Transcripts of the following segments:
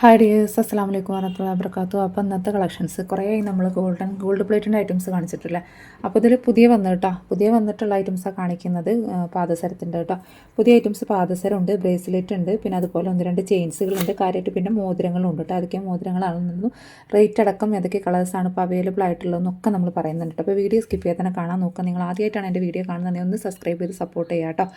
Hi dears അസ്സാം വലൈക്കും വരഹമുല്ല വാബർക്കാത്തു അപ്പോൾ ഇന്നത്തെ കളക്ഷൻസ് കുറേ നമ്മൾ ഗോൾഡൻ ഗോൾഡ് പ്ലേറ്റിന്റെ ഐറ്റംസ് കാണിച്ചിട്ടില്ല? അപ്പോൾ ഇതിൽ പുതിയ വന്നു കേട്ടോ പുതിയ വന്നിട്ടുള്ള ഐറ്റംസാണ് കാണിക്കുന്നത് പാദസരത്തിന്റെ കേട്ടോ പുതിയ ഐറ്റംസ് പാദസരം ഉണ്ട് ബ്രേസ്ലെറ്റ് ഉണ്ട് പിന്നെ അതുപോലെ ഒന്ന് രണ്ട് ചെയിൻസുകളുണ്ട് കാര്യമായിട്ട് പിന്നെ മോതിരങ്ങളും ഉണ്ട് കേട്ടോ അതൊക്കെ മോതിരങ്ങളാണെന്നു റേറ്റ് അടക്കം ഏതൊക്കെ കളേഴ്സാണ് ഇപ്പോൾ അവൈലബിൾ ആയിട്ടുള്ളതെന്നൊക്കെ നമ്മൾ പറയുന്നുണ്ട് കേട്ടോ അപ്പോൾ വീഡിയോ സ്കിപ്പ് ചെയ്യാൻ തന്നെ കാണാൻ നോക്കുക. നിങ്ങൾ ആദ്യമായിട്ടാണ് എന്റെ വീഡിയോ കാണുന്നതെങ്കിൽ ഒന്ന് സബ്സ്ക്രൈബ് ചെയ്ത് സപ്പോർട്ട് ചെയ്യുക കേട്ടോ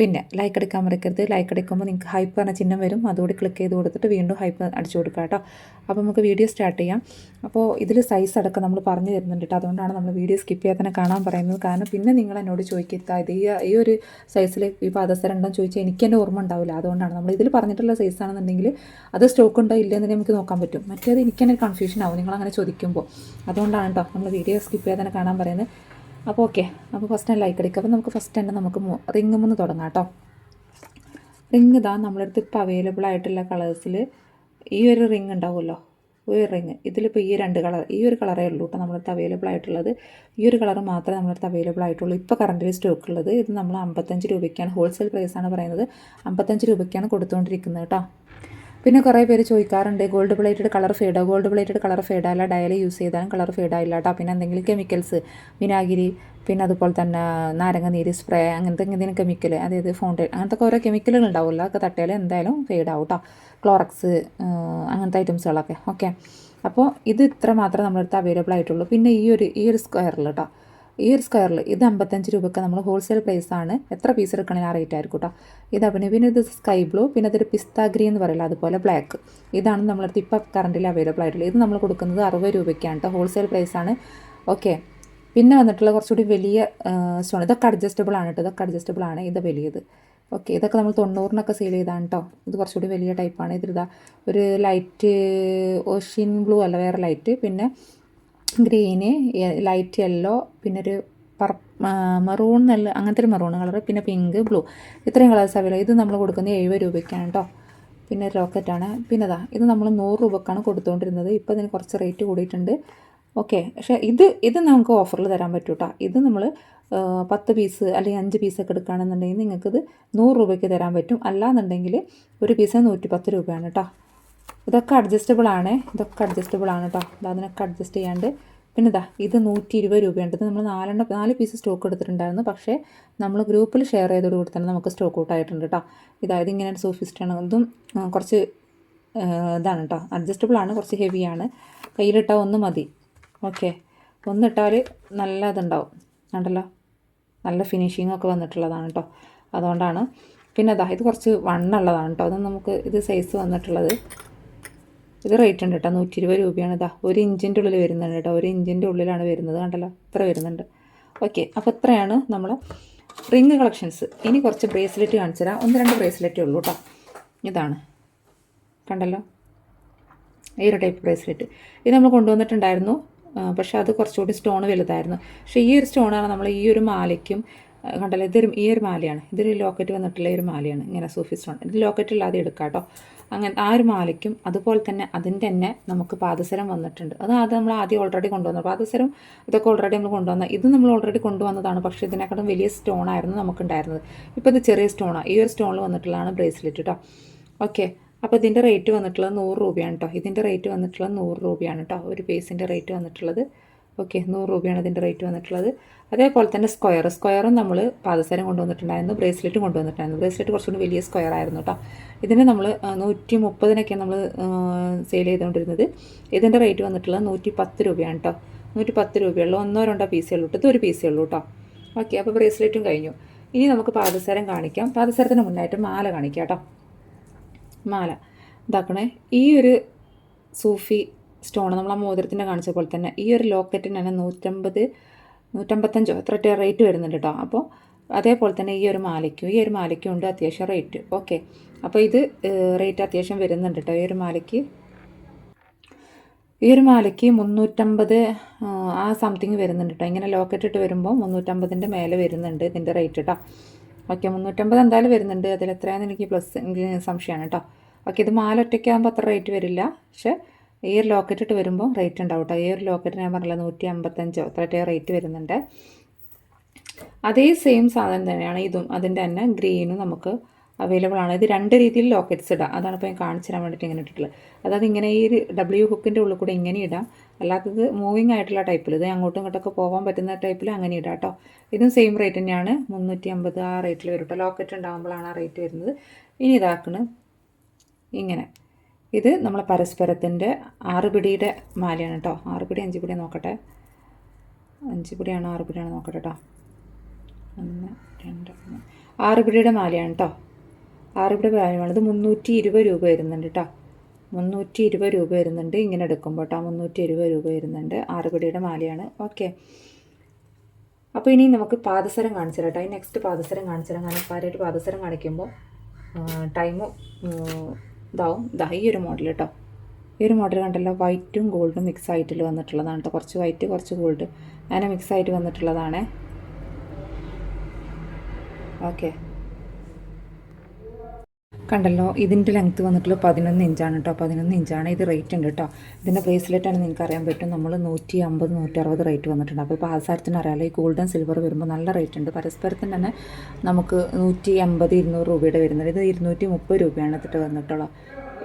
പിന്നെ ലൈക്ക് അടിക്കാൻ മറക്കരുത്. ലൈക്ക് അടിക്കുമ്പോൾ നിങ്ങൾക്ക് ഹൈപ്പ് പറഞ്ഞ ചിഹ്നം വരും. അതുകൂടി ക്ലിക്ക് ചെയ്ത് കൊടുത്തിട്ട് വീണ്ടും ഹൈപ്പ് അടിച്ചു കൊടുക്കുക കേട്ടോ. അപ്പോൾ നമുക്ക് വീഡിയോ സ്റ്റാർട്ട് ചെയ്യാം. അപ്പോൾ ഇതിൽ സൈസ് അടക്കം നമ്മൾ പറഞ്ഞു തരുന്നുണ്ട് കേട്ടോ. അതുകൊണ്ടാണ് നമ്മൾ വീഡിയോ സ്കിപ്പ് ചെയ്യാൻ തന്നെ കാണാൻ പറയുന്നത്. കാരണം പിന്നെ നിങ്ങൾ എന്നോട് ചോദിക്കുക ഇത് ഈ ഒരു സൈസിൽ ഈ പാദസരം ഉണ്ടോ ചോദിച്ചാൽ എനിക്ക് എന്റെ ഓർമ്മ ഉണ്ടാവില്ല. അതുകൊണ്ടാണ് നമ്മൾ ഇതിൽ പറഞ്ഞിട്ടുള്ള സൈസ് ആണെന്നുണ്ടെങ്കിൽ അത് സ്റ്റോക്ക് ഉണ്ടോ ഇല്ലെന്ന് നമുക്ക് നോക്കാൻ പറ്റും. മറ്റേത് എനിക്ക് തന്നെ കൺഫ്യൂഷൻ ആവും. നിങ്ങൾ അങ്ങനെ ചോദിക്കുമ്പോൾ. അതുകൊണ്ടാണ് കേട്ടോ നമ്മൾ വീഡിയോ സ്കിപ്പ് ചെയ്യാൻ തന്നെ കാണാൻ പറയുന്നത്. അപ്പോൾ ഓക്കെ അപ്പോൾ ഫസ്റ്റ് തന്നെ ലൈക്ക് അടിക്കുക അപ്പോൾ നമുക്ക് ഫസ്റ്റ് തന്നെ നമുക്ക് റിങ് ഒന്ന് തുടങ്ങാം കേട്ടോ. റിങ് ഇതാ നമ്മളെടുത്ത് ഇപ്പോൾ അവൈലബിൾ ആയിട്ടുള്ള കളേഴ്സിൽ ഈ ഒരു റിങ് ഉണ്ടാവുമല്ലോ? ഒരു റിങ് ഇതിലിപ്പോൾ ഈ രണ്ട് കളർ ഈ ഒരു കളറേ ഉള്ളൂ കേട്ടോ നമ്മളടുത്ത് അവൈലബിൾ ആയിട്ടുള്ളത്. ഈ ഒരു കളർ മാത്രമേ നമ്മളടുത്ത് അവൈലബിൾ ആയിട്ടുള്ളൂ. ഇപ്പോൾ കറണ്ടിൽ സ്റ്റോക്ക് ഉള്ളത്. ഇത് നമ്മൾ അമ്പത്തഞ്ച് രൂപയ്ക്കാണ്. ഹോൾസെയിൽ പ്രൈസാണ് പറയുന്നത്. അമ്പത്തഞ്ച് രൂപയ്ക്കാണ് കൊടുത്തുകൊണ്ടിരിക്കുന്നത് കേട്ടോ പിന്നെ കുറേ പേര് ചോദിക്കാറുണ്ട് ഗോൾഡ് പ്ലേറ്റഡ് കളർ ഫേഡോ ഗോൾഡ് പ്ലേറ്റഡ് കളർ ഫേഡോ അല്ല യൂസ് ചെയ്താലും കളർ ഫേഡായില്ല കേട്ടോ പിന്നെ എന്തെങ്കിലും കെമിക്കൽസ് വിനാഗിരി പിന്നെ അതുപോലെ തന്നെ നാരങ്ങ നീര് സ്പ്രേ അങ്ങനത്തെ എന്തെങ്കിലും കെമിക്കൽ അതായത് ഫോണ്ടെ അങ്ങനത്തെ ഓരോ കെമിക്കലുകൾ ഉണ്ടാവില്ല അതൊക്കെ തട്ടിയാൽ എന്തായാലും ഫേഡ് ആവും കേട്ടോ ക്ലോറക്സ് അങ്ങനത്തെ ഐറ്റംസുകളൊക്കെ ഓക്കെ അപ്പോൾ ഇത് ഇത്ര മാത്രമേ നമ്മുടെ അടുത്ത് അവൈലബിൾ ആയിട്ടുള്ളൂ. പിന്നെ ഈ ഒരു ഈ ഒരു സ്ക്വയറിൽ കേട്ടോ ഈ ഒരു സ്ക്വയറിൽ ഇത് അമ്പത്തഞ്ച് രൂപയ്ക്ക് നമ്മൾ ഹോൾസെയിൽ പ്രൈസ് ആണ്. എത്ര പീസ് എടുക്കണമെങ്കിൽ ആ റേറ്റ് ആയിരിക്കും കേട്ടോ ഇതാ പിന്നെ പിന്നെ ഇത് സ്കൈ ബ്ലൂ പിന്നെ ഇതൊരു പിസ്ത ഗ്രീൻ എന്ന് പറയില്ല അതുപോലെ ബ്ലാക്ക് ഇതാണ് നമ്മളടുത്ത് ഇപ്പോൾ കറണ്ടിൽ അവൈലബിൾ ആയിട്ടുള്ളത്. ഇത് നമ്മൾ കൊടുക്കുന്നത് അറുപത് രൂപയ്ക്കാണ് കേട്ടോ ഹോൾസെയിൽ പ്രൈസ് ആണ്. ഓക്കെ പിന്നെ വന്നിട്ടുള്ള കുറച്ചുകൂടി വലിയ സ്റ്റോൺ ഇതൊക്കെ അഡ്ജസ്റ്റബിൾ ആണ് കേട്ടോ ഇതൊക്കെ അഡ്ജസ്റ്റബിൾ ആണ് ഇത് വലിയത്. ഓക്കെ ഇതൊക്കെ നമ്മൾ തൊണ്ണൂറിനൊക്കെ സെയിൽ ചെയ്താണ് കേട്ടോ ഇത് കുറച്ചുകൂടി വലിയ ടൈപ്പാണ് ഇതിലിതാ ഒരു ലൈറ്റ് ഓഷ്യൻ ബ്ലൂ അല്ല വേറെ ലൈറ്റ് പിന്നെ ഗ്രീന് ലൈറ്റ് യെല്ലോ പിന്നെ ഒരു പർ മെറൂൺ നല്ല അങ്ങനത്തെ ഒരു മെറൂൺ കളർ പിന്നെ പിങ്ക് ബ്ലൂ. ഇത്രയും കളേഴ്സ് അവൈലബിൾ ഇത് നമ്മൾ കൊടുക്കുന്നത് എഴുപത് രൂപയ്ക്കാണ് കേട്ടോ പിന്നെ റോക്കറ്റാണ് പിന്നെ ഇതാ ഇത് നമ്മൾ നൂറ് രൂപക്കാണ് കൊടുത്തുകൊണ്ടിരുന്നത് ഇപ്പോൾ ഇതിന് കുറച്ച് റേറ്റ് കൂടിയിട്ടുണ്ട്. ഓക്കെ പക്ഷേ ഇത് ഇത് നമുക്ക് ഓഫറിൽ തരാൻ പറ്റും കേട്ടോ ഇത് നമ്മൾ പത്ത് പീസ് അല്ലെങ്കിൽ അഞ്ച് പീസൊക്കെ എടുക്കുകയാണെന്നുണ്ടെങ്കിൽ നിങ്ങൾക്കിത് നൂറ് രൂപയ്ക്ക് തരാൻ പറ്റും. അല്ലാന്നുണ്ടെങ്കിൽ ഒരു പീസ് നൂറ്റി പത്ത് രൂപയാണ് കേട്ടോ ഇതൊക്കെ അഡ്ജസ്റ്റബിൾ ആണ്. ഇതൊക്കെ അഡ്ജസ്റ്റബിൾ ആണ് കേട്ടോ ഇത് അതിനൊക്കെ അഡ്ജസ്റ്റ് ചെയ്യാണ്ട്. പിന്നെ ഇതാ ഇത് നൂറ്റി ഇരുപത് രൂപയുണ്ട് നമ്മൾ നാലെണ്ണം നാല് പീസ് സ്റ്റോക്ക് എടുത്തിട്ടുണ്ടായിരുന്നു. പക്ഷേ നമ്മൾ ഗ്രൂപ്പിൽ ഷെയർ ചെയ്തോടുകൂടി തന്നെ നമുക്ക് സ്റ്റോക്ക് ഔട്ട് ആയിട്ടുണ്ട് കേട്ടോ ഇതായത് ഇങ്ങനെ സോഫിസ്റ്റാണ് ഇതും കുറച്ച് ഇതാണ് കേട്ടോ അഡ്ജസ്റ്റബിൾ ആണ് കുറച്ച് ഹെവിയാണ് കയ്യിലിട്ടാൽ ഒന്ന് മതി. ഓക്കെ. ഒന്നിട്ടാൽ നല്ല ഇതുണ്ടാവും. കണ്ടല്ലോ? നല്ല ഫിനിഷിംഗ് ഒക്കെ വന്നിട്ടുള്ളതാണ് കേട്ടോ അതുകൊണ്ടാണ്. പിന്നെ അതാ ഇത് കുറച്ച് വണ്ണുള്ളതാണ് കേട്ടോ അത് നമുക്ക് ഇത് സൈസ് വന്നിട്ടുള്ളത്. ഇത് റേറ്റ് ഉണ്ട് കേട്ടോ നൂറ്റി ഇരുപത് രൂപയാണ് ഇതാ ഒരു ഇഞ്ചിന്റെ ഉള്ളിൽ വരുന്നുണ്ട് കേട്ടോ ഒരു ഇഞ്ചിന്റെ ഉള്ളിലാണ് വരുന്നത്. കണ്ടല്ലോ? ഇത്ര വരുന്നുണ്ട്. ഓക്കെ അപ്പോൾ ഇത്രയാണ് നമ്മൾ റിങ് കളക്ഷൻസ് ഇനി കുറച്ച് ബ്രേസ്ലെറ്റ് കാണിച്ചു തരാം. ഒന്ന് രണ്ട് ബ്രേസ്ലെറ്റേ ഉള്ളൂ കേട്ടോ ഇതാണ്. കണ്ടല്ലോ? ഈ ടൈപ്പ് ബ്രേസ്ലെറ്റ് ഇത് നമ്മൾ കൊണ്ടുവന്നിട്ടുണ്ടായിരുന്നു. പക്ഷേ അത് കുറച്ചുകൂടി സ്റ്റോൺ വലുതായിരുന്നു. പക്ഷേ ഈ ഒരു സ്റ്റോണാണ് നമ്മൾ ഈ ഒരു മാലയ്ക്കും കണ്ടല്ലോ? ഇതൊരു ഈ ഒരു മാലയാണ്. ഇതൊരു ലോക്കറ്റ് വന്നിട്ടുള്ള ഒരു മാലയാണ്. ഇങ്ങനെ സൂഫി സ്റ്റോൺ ഇത് ലോക്കറ്റ് ഇല്ലാതെ എടുക്കാം കേട്ടോ അങ്ങനെ ആ ഒരു മാലയ്ക്കും അതുപോലെ തന്നെ അതിന്റെ തന്നെ നമുക്ക് പാദസരം വന്നിട്ടുണ്ട്. അത് അത് നമ്മൾ ആദ്യം ഓൾറെഡി കൊണ്ടുവന്നു. പാദസരം ഇതൊക്കെ ഓൾറെഡി നമ്മൾ കൊണ്ടുവന്ന ഇത് നമ്മൾ ഓൾറെഡി കൊണ്ടുവന്നതാണ്. പക്ഷേ ഇതിനെക്കാളും വലിയ സ്റ്റോൺ ആയിരുന്നു നമുക്കുണ്ടായിരുന്നത്. ഇപ്പോൾ ഇത് ചെറിയ സ്റ്റോണാണ് ഈ ഒരു സ്റ്റോണിൽ വന്നിട്ടുള്ളതാണ് ബ്രേസ്ലെറ്റ് കേട്ടോ ഓക്കെ അപ്പോൾ ഇതിന്റെ റേറ്റ് വന്നിട്ടുള്ളത് നൂറ് രൂപയാണ് കേട്ടോ ഇതിന്റെ റേറ്റ് വന്നിട്ടുള്ളത് നൂറ് രൂപയാണ് കേട്ടോ ഒരു പീസിന്റെ റേറ്റ് വന്നിട്ടുള്ളത് ഓക്കെ നൂറ് രൂപയാണ് അതിന്റെ റേറ്റ് വന്നിട്ടുള്ളത്. അതേപോലെ തന്നെ സ്ക്വയർ സ്ക്വയറും നമ്മൾ പാദസരം കൊണ്ടുവന്നിട്ടുണ്ടായിരുന്നു ബ്രേസ്ലെറ്റ് കൊണ്ടുവന്നിട്ടുണ്ടായിരുന്നു. ബ്രേസ്ലെറ്റ് കുറച്ചുകൂടി വലിയ സ്ക്വയർ ആയിരുന്നു കേട്ടോ ഇതിന് നമ്മൾ നൂറ്റി മുപ്പതിനൊക്കെയാണ് നമ്മൾ സെയിൽ ചെയ്തുകൊണ്ടിരുന്നത്. ഇതിന്റെ റേറ്റ് വന്നിട്ടുള്ളത് നൂറ്റി പത്ത് രൂപയാണ് കേട്ടോ നൂറ്റി പത്ത് രൂപയുള്ളൂ. ഒന്നോ രണ്ടോ പീസേ ഉള്ളൂ കേട്ടോ ഒരു പീസേ ഉള്ളൂ കേട്ടോ ഓക്കെ അപ്പോൾ ബ്രേസ്ലെറ്റും കഴിഞ്ഞു. ഇനി നമുക്ക് പാദസരം കാണിക്കാം. പാദസരത്തിന് മുന്നായിട്ട് മാല കാണിക്കാം കേട്ടോ മാല. ഇതാക്കണേ. ഈ ഒരു സൂഫി സ്റ്റോൺ നമ്മൾ ആ മോതിരത്തിന്റെ കാണിച്ച പോലെ തന്നെ. ഈ ഒരു ലോക്കറ്റിന് തന്നെ നൂറ്റമ്പത് നൂറ്റമ്പത്തഞ്ചോ എത്ര റേറ്റ് വരുന്നുണ്ട് കേട്ടോ അപ്പോൾ അതേപോലെ തന്നെ ഈ ഒരു മാലയ്ക്കും ഈ ഒരു മാലയ്ക്കും ഉണ്ട് അത്യാവശ്യം റേറ്റ്. ഓക്കെ. അപ്പോൾ ഇത് റേറ്റ് അത്യാവശ്യം വരുന്നുണ്ട് കേട്ടോ ഈ ഒരു മാലയ്ക്ക്. ഈ ഒരു മാലയ്ക്ക് മുന്നൂറ്റമ്പത് ആ, സംതിങ് വരുന്നുണ്ട് കേട്ടോ ഇങ്ങനെ ലോക്കറ്റ് ഇട്ട് വരുമ്പോൾ മുന്നൂറ്റമ്പതിന്റെ മേലെ വരുന്നുണ്ട് ഇതിന്റെ റേറ്റ് കേട്ടോ ഓക്കെ മുന്നൂറ്റമ്പത് എന്തായാലും വരുന്നുണ്ട്. അതിൽ എത്രയാണെന്ന് എനിക്ക് പ്ലസ് സംശയമാണ് കേട്ടോ ഓക്കെ ഇത് മാല ഒറ്റയ്ക്കാകുമ്പോൾ അത്ര റേറ്റ് വരില്ല. പക്ഷേ ഈ ലോക്കറ്റ് ഇട്ട് വരുമ്പോൾ റേറ്റ് ഉണ്ടാവും കേട്ടോ ഈ ലോക്കറ്റ് ഞാൻ പറഞ്ഞില്ല നൂറ്റി അമ്പത്തഞ്ചോ അത്രയൊക്കെ റേറ്റ് വരുന്നുണ്ട്. അതേ സെയിം സാധനം തന്നെയാണ് ഇതും. അതിന്റെ തന്നെ ഗ്രീനും നമുക്ക് അവൈലബിൾ ആണ്. ഇത് രണ്ട് രീതിയിൽ ലോക്കറ്റ്സ് ഇടാം. അതാണ് ഇപ്പോൾ ഞാൻ കാണിച്ചു തരാൻ വേണ്ടിയിട്ട് ഇങ്ങനെ ഇട്ടിട്ടുള്ളത്. അതായത് ഇങ്ങനെ ഈ ഡബ്ല്യു ഹുക്കിന്റെ ഉള്ളിൽ കൂടെ ഇങ്ങനെ ഇടാം. അല്ലാത്തത് മൂവിങ് ആയിട്ടുള്ള ടൈപ്പിൽ ഇത് അങ്ങോട്ടും ഇങ്ങോട്ടൊക്കെ പോകാൻ പറ്റുന്ന ടൈപ്പിൽ അങ്ങനെ ഇടാം കേട്ടോ ഇതും സെയിം റേറ്റ് തന്നെയാണ്. മുന്നൂറ്റി അമ്പത് ആ റേറ്റിൽ വരും കേട്ടോ ലോക്കറ്റ് ഉണ്ടാകുമ്പോഴാണ് ആ റേറ്റ് വരുന്നത്. ഇനി ഇതാക്കണ്. ഇങ്ങനെ. ഇത് നമ്മൾ പരസ്പരത്തിന്റെ ആറ് പിടിയുടെ മാലയാണ് കേട്ടോ. ആറ് പിടി അഞ്ച് പിടി നോക്കട്ടെ. അഞ്ച് പിടിയാണോ ആറ് പിടിയാണോ നോക്കട്ടെ കേട്ടോ. ഒന്ന് രണ്ട് മൂന്ന്. ആറ് പിടിയുടെ മാലയാണ് കേട്ടോ. ആറ് പിടി മാലയാണ്. ഇത് മുന്നൂറ്റി ഇരുപത് രൂപ വരുന്നുണ്ട് കേട്ടോ. മുന്നൂറ്റി ഇരുപത് രൂപ വരുന്നുണ്ട് ഇങ്ങനെ എടുക്കുമ്പോൾ കേട്ടോ. മുന്നൂറ്റി ഇരുപത് രൂപ വരുന്നുണ്ട്. ആറ് പിടിയുടെ മാലയാണ്. ഓക്കെ. അപ്പോൾ ഇനി നമുക്ക് പാദസരം കാണിച്ചു കേട്ടോ. ഈ നെക്സ്റ്റ് പാദസരം കാണിച്ചു തരാം. കാരണം കാര്യമായിട്ട് പാദസരം കാണിക്കുമ്പോൾ ടൈം ഇതാവും. ഇതാ ഈ ഒരു മോഡൽ കേട്ടോ ഈ ഒരു മോഡൽ കണ്ടല്ലോ വൈറ്റും ഗോൾഡും മിക്സ് ആയിട്ട് വന്നിട്ടുള്ളതാണ് കേട്ടോ കുറച്ച് വൈറ്റ് കുറച്ച് ഗോൾഡ് അങ്ങനെ മിക്സ് ആയിട്ട് വന്നിട്ടുള്ളതാണേ. ഓക്കെ കണ്ടല്ലോ ഇതിന്റെ ലെങ്ത്ത് വന്നിട്ടുള്ള പതിനൊന്ന് ഇഞ്ചാണ് കേട്ടോ പതിനൊന്ന് ഇഞ്ചാണ് ഇത് റേറ്റ് ഉണ്ട് കേട്ടോ ഇതിന്റെ ബ്രേസ്ലെറ്റാണ് നിങ്ങൾക്ക് അറിയാൻ പറ്റും. നമ്മൾ നൂറ്റി അമ്പത് നൂറ്റി അറുപത് റേറ്റ് വന്നിട്ടുണ്ട്. അപ്പോൾ ഇപ്പോൾ ആസാരത്തിന് അറിയാമല്ലോ ഈ ഗോൾഡൻ സിൽവർ വരുമ്പോൾ നല്ല റേറ്റ് ഉണ്ട്. പരസ്പരത്തിന് തന്നെ നമുക്ക് നൂറ്റി അമ്പത് ഇരുന്നൂറ് രൂപയുടെ വരുന്നത്. ഇത് ഇരുന്നൂറ്റി മുപ്പത് രൂപയാണ് ഇതിട്ട് വന്നിട്ടുള്ളത്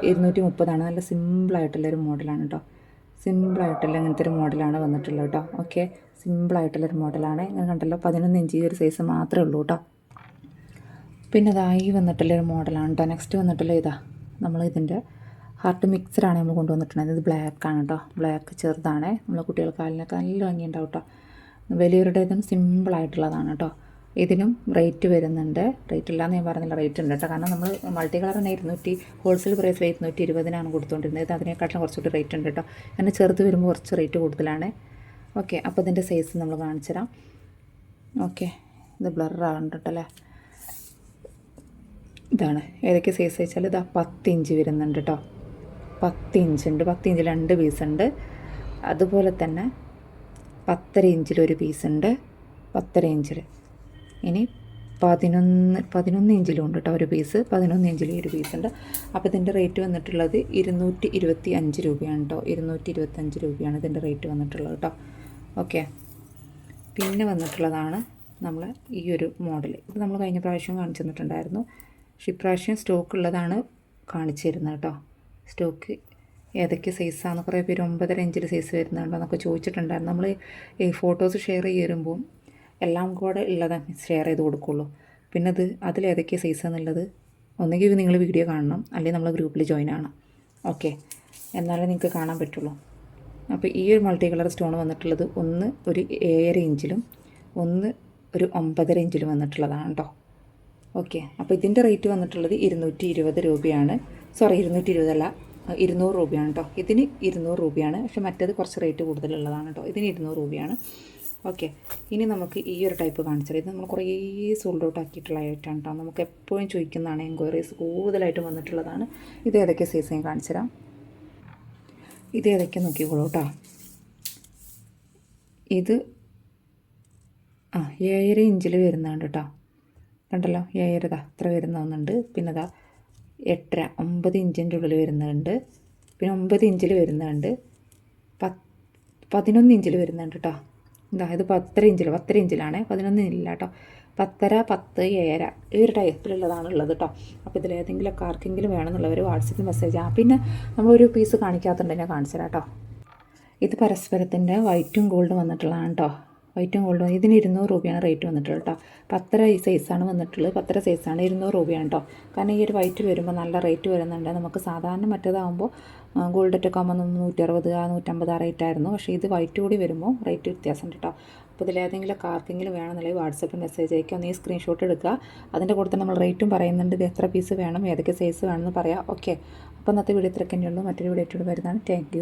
ഇരുന്നൂറ്റി മുപ്പതാണ് നല്ല സിമ്പിളായിട്ടുള്ളൊരു മോഡലാണ് കേട്ടോ സിമ്പിളായിട്ടുള്ള ഇങ്ങനത്തെ ഒരു മോഡലാണ് വന്നിട്ടുള്ളത് കേട്ടോ ഓക്കെ സിമ്പിളായിട്ടുള്ളൊരു മോഡലാണ് ഇങ്ങനെ കണ്ടല്ലോ പതിനൊന്ന് ഇഞ്ച് ഈ ഒരു സൈസ് മാത്രമേ ഉള്ളൂ കേട്ടോ പിന്നെ ഇതാ ഈ വന്നിട്ടുള്ളൊരു മോഡലാണ് കേട്ടോ നെക്സ്റ്റ് വന്നിട്ടുള്ള ഇതാ നമ്മൾ ഇതിന്റെ ഹാർട്ട് മിക്സറാണ് നമ്മൾ കൊണ്ടുവന്നിട്ടുണ്ടായത് ഇത് ബ്ലാക്ക് ആണ് കേട്ടോ ബ്ലാക്ക് ചെറുതാണ്. നമ്മൾ കുട്ടികൾക്ക് കാലിനൊക്കെ നല്ല ഭംഗിയുണ്ടാവും കേട്ടോ വലിയവരുടേതും സിമ്പിളായിട്ടുള്ളതാണ് കേട്ടോ ഇതിനും റേറ്റ് വരുന്നുണ്ട്. റേറ്റ് ഇല്ലാന്ന് ഞാൻ പറഞ്ഞില്ല റേറ്റ് ഉണ്ട് കേട്ടോ കാരണം നമ്മൾ മൾട്ടി കളർ തന്നെ ഇരുന്നൂറ്റി ഹോൾസെയിൽ പ്രൈസിൽ ഇരുന്നൂറ്റി ഇരുപതിനാണ് കൊടുത്തുകൊണ്ടിരുന്നത്. ഇത് അതിനേക്കാട്ടിലും കുറച്ചുകൂടി റേറ്റ് ഉണ്ട് കേട്ടോ കാരണം ചെറുത് വരുമ്പോൾ കുറച്ച് റേറ്റ് കൂടുതലാണ്. ഓക്കെ അപ്പോൾ ഇതിന്റെ സൈസ് നമ്മൾ കാണിച്ചു തരാം ഓക്കെ ഇത് ബ്ലർ ആകണ്ടല്ലേ ഇതാണ്. ഏതൊക്കെ സൈസ് വെച്ചാൽ ഇതാ പത്ത് ഇഞ്ച് വരുന്നുണ്ട് കേട്ടോ പത്തിഞ്ചുണ്ട് ഇഞ്ച് ഉണ്ട്. പത്ത് ഇഞ്ചിൽ രണ്ട് പീസ് ഉണ്ട്. അതുപോലെ തന്നെ പത്തര ഇഞ്ചിലൊരു ഉണ്ട്. പത്തര ഇഞ്ചിൽ ഇനി പതിനൊന്ന് പതിനൊന്ന് ഇഞ്ചിലും ഉണ്ട് കേട്ടോ ഒരു പീസ് പതിനൊന്ന് ഇഞ്ചിൽ ഒരു പീസ് ഉണ്ട്. അപ്പോൾ ഇതിന്റെ റേറ്റ് വന്നിട്ടുള്ളത് ഇരുന്നൂറ്റി ഇരുപത്തി അഞ്ച് രൂപയാണ് കേട്ടോ ഇരുന്നൂറ്റി ഇരുപത്തഞ്ച് രൂപയാണ് ഇതിന്റെ റേറ്റ് വന്നിട്ടുള്ളത് കേട്ടോ ഓക്കെ പിന്നെ വന്നിട്ടുള്ളതാണ് നമ്മൾ ഈ ഒരു മോഡൽ ഇത് നമ്മൾ കഴിഞ്ഞ പ്രാവശ്യം കാണിച്ചു തന്നിട്ടുണ്ടായിരുന്നു ഇപ്രാവശ്യം സ്റ്റോക്ക് ഉള്ളതാണ് കാണിച്ചു തരുന്നത് കേട്ടോ. സ്റ്റോക്ക് ഏതൊക്കെ സൈസാണ് കുറേ പേര് ഒമ്പതര ഇഞ്ചിൽ സൈസ് വരുന്നുണ്ടോ എന്നൊക്കെ ചോദിച്ചിട്ടുണ്ടായിരുന്നു. നമ്മൾ ഈ ഫോട്ടോസ് ഷെയർ ചെയ്യുമ്പോൾ എല്ലാം കൂടെ ഉള്ളതാ ഷെയർ ചെയ്ത് കൊടുക്കുള്ളൂ. പിന്നെ അത് അതിൽ ഏതൊക്കെ സൈസ് എന്നുള്ളത് ഒന്നുകിൽ നിങ്ങൾ വീഡിയോ കാണണം അല്ലെങ്കിൽ നമ്മൾ ഗ്രൂപ്പിൽ ജോയിൻ ആണ്. ഓക്കെ. എന്നാലേ നിങ്ങൾക്ക് കാണാൻ പറ്റുള്ളൂ. അപ്പോൾ ഈ ഒരു മൾട്ടി കളർ സ്റ്റോൺ വന്നിട്ടുള്ളത് ഒന്ന് ഒരു ഏഴര ഇഞ്ചിലും ഒന്ന് ഒരു ഒമ്പതര ഇഞ്ചിലും വന്നിട്ടുള്ളതാണ് കേട്ടോ. ഓക്കെ. അപ്പോൾ ഇതിന്റെ റേറ്റ് വന്നിട്ടുള്ളത് ഇരുന്നൂറ്റി ഇരുപത് രൂപയാണ്. സോറി ഇരുന്നൂറ്റി ഇരുപതല്ല ഇരുന്നൂറ് രൂപയാണ് കേട്ടോ ഇതിന് ഇരുന്നൂറ് രൂപയാണ്. പക്ഷെ മറ്റേത് കുറച്ച് റേറ്റ് കൂടുതലുള്ളതാണ് കേട്ടോ ഇതിന് ഇരുന്നൂറ് രൂപയാണ്. ഓക്കെ. ഇനി നമുക്ക് ഈ ഒരു ടൈപ്പ് കാണിച്ചത് ഇത് നമ്മൾ കുറേ സോൾഡ് ഔട്ട് ആക്കിയിട്ടുള്ള ഐറ്റാണ് കേട്ടോ നമുക്ക് എപ്പോഴും ചോദിക്കുന്നതാണ് എൻക്വയറീസ് കൂടുതലായിട്ട് വന്നിട്ടുള്ളതാണ്. ഇത് ഏതൊക്കെ സൈസ് ഞാൻ കാണിച്ചുതരാം ഇത് ഏതൊക്കെ നോക്കിക്കോളൂ കേട്ടോ ഇത് ആ ഏഴര ഇഞ്ചിൽ വരുന്നതാണ് കേട്ടോ കണ്ടല്ലോ ഏഴര അത്ര വരുന്ന ഒന്നുണ്ട് പിന്നെ അതാ എട്ടര ഒമ്പത് ഇഞ്ചിന്റെ ഉള്ളിൽ വരുന്നുണ്ട് പിന്നെ ഒമ്പത് ഇഞ്ചിൽ വരുന്നുണ്ട് പത്ത് പതിനൊന്ന് ഇഞ്ചിൽ വരുന്നുണ്ട് കേട്ടോ എന്താ ഇത് പത്തര ഇഞ്ചിൽ പത്തര ഇഞ്ചിലാണ്. പതിനൊന്ന് ഇല്ല കേട്ടോ പത്തര പത്ത് ഏഴര ഈ ഒരു ടൈപ്പിലുള്ളതാണ് ഉള്ളത് കേട്ടോ അപ്പോൾ ഇതിൽ ഇതിലേതെങ്കിലുമൊക്കെ ആർക്കെങ്കിലും വേണമെന്നുള്ളവർ വാട്സപ്പിൽ മെസ്സേജ് ആ പിന്നെ നമ്മളൊരു പീസ് കാണിക്കാത്തതുകൊണ്ട് ഞാൻ കാണിച്ചു തരാം കേട്ടോ ഇത് പരസ്പരത്തിന്റെ വൈറ്റും ഗോൾഡും വന്നിട്ടുള്ളതാണ് കേട്ടോ വൈറ്റും ഗോൾഡും ഇതിന് ഇരുന്നൂറ് രൂപയാണ് റേറ്റ് വന്നിട്ടുള്ളത് കേട്ടോ പത്തര സൈസാണ് വന്നിട്ടുള്ളത്. പത്തര സൈസാണ് ഇരുന്നൂറ് രൂപയാണ് കേട്ടോ കാരണം ഈ ഒരു വൈറ്റ് വരുമ്പോൾ നല്ല റേറ്റ് വരുന്നുണ്ട്. നമുക്ക് സാധാരണ മറ്റേതാകുമ്പോൾ ഗോൾഡൊക്കെ ആകുമ്പോൾ നൂറ്ററുപത് ആ നൂറ്റമ്പത് ആ റേറ്റ് ആയിരുന്നു. പക്ഷേ ഇത് വൈറ്റ് കൂടി വരുമ്പോൾ റേറ്റ് വ്യത്യാസമുണ്ട് കേട്ടോ അപ്പോൾ ഇതിലേതെങ്കിലും ആർക്കെങ്കിലും വേണമെന്നുണ്ടെങ്കിൽ വാട്സപ്പിൽ മെസ്സേജ് അയക്കുക നീ സ്ക്രീൻഷോട്ട് എടുക്കുക. അതിന്റെ കൂടെ തന്നെ നമ്മൾ റേറ്റും പറയുന്നുണ്ട്. ഇത് എത്ര പീസ് വേണം ഏതൊക്കെ സൈസ് വേണമെന്ന് പറയാം. ഓക്കെ അപ്പോൾ ഇന്നത്തെ വീഡിയോ ഇത്രയൊക്കെ തന്നെയുള്ളൂ മറ്റൊരു വീഡിയോ ആയിട്ട് വരുന്നതാണ്. താങ്ക്